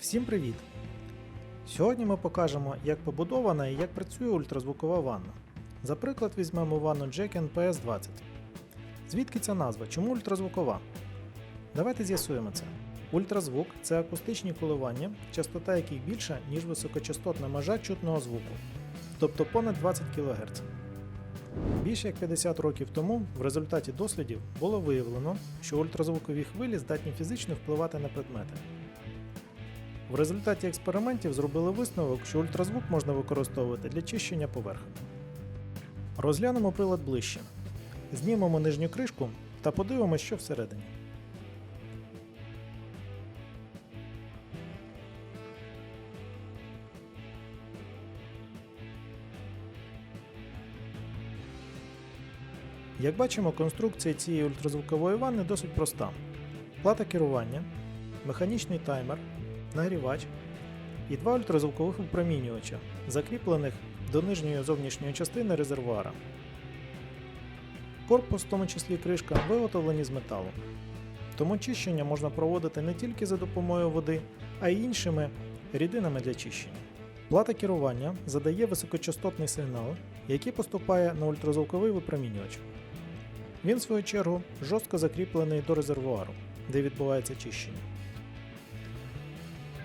Всім привіт! Сьогодні ми покажемо, як побудована і як працює ультразвукова ванна. За приклад візьмемо ванну Jekken PS20. Звідки ця назва? Чому ультразвукова? Давайте з'ясуємо це. Ультразвук це акустичні коливання, частота яких більша, ніж високочастотна межа чутного звуку, тобто понад 20 кГц. Більше як 50 років тому в результаті дослідів було виявлено, що ультразвукові хвилі здатні фізично впливати на предмети. В результаті експериментів зробили висновок, що ультразвук можна використовувати для чищення поверхень. Розглянемо прилад ближче. Знімемо нижню кришку та подивимося, що всередині. Як бачимо, конструкція цієї ультразвукової ванни досить проста. Плата керування, механічний таймер, нагрівач і два ультразвукових випромінювача, закріплених до нижньої зовнішньої частини резервуара. Корпус, в тому числі кришка, виготовлені з металу. Тому чищення можна проводити не тільки за допомогою води, а й іншими рідинами для чищення. Плата керування задає високочастотний сигнал, який поступає на ультразвуковий випромінювач. Він, в свою чергу, жорстко закріплений до резервуару, де відбувається чищення.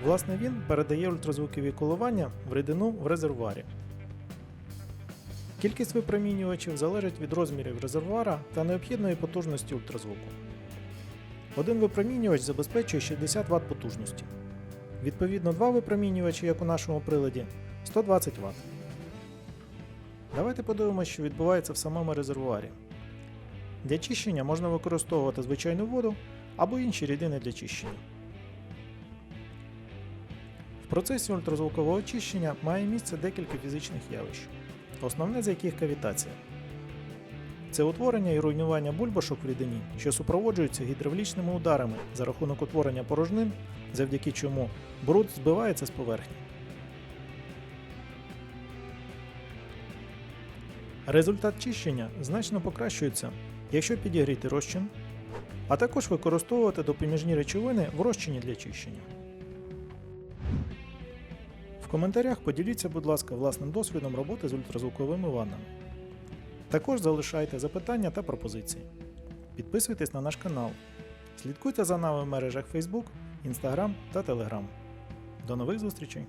Власне, він передає ультразвукові коливання в рідину в резервуарі. Кількість випромінювачів залежить від розмірів резервуара та необхідної потужності ультразвуку. Один випромінювач забезпечує 60 Вт потужності. Відповідно, два випромінювачі, як у нашому приладі, 120 Вт. Давайте подивимося, що відбувається в самому резервуарі. Для чищення можна використовувати звичайну воду або інші рідини для чищення. Процесі ультразвукового очищення має місце декілька фізичних явищ, основне з яких кавітація. Це утворення і руйнування бульбашок в рідині, що супроводжуються гідравлічними ударами за рахунок утворення порожнин, завдяки чому бруд збивається з поверхні. Результат чищення значно покращується, якщо підігріти розчин, а також використовувати допоміжні речовини в розчині для чищення. Коментарях поділіться, будь ласка, власним досвідом роботи з ультразвуковими ваннами. Також залишайте запитання та пропозиції. Підписуйтесь на наш канал. Слідкуйте за нами в мережах Facebook, Instagram та Telegram. До нових зустрічей!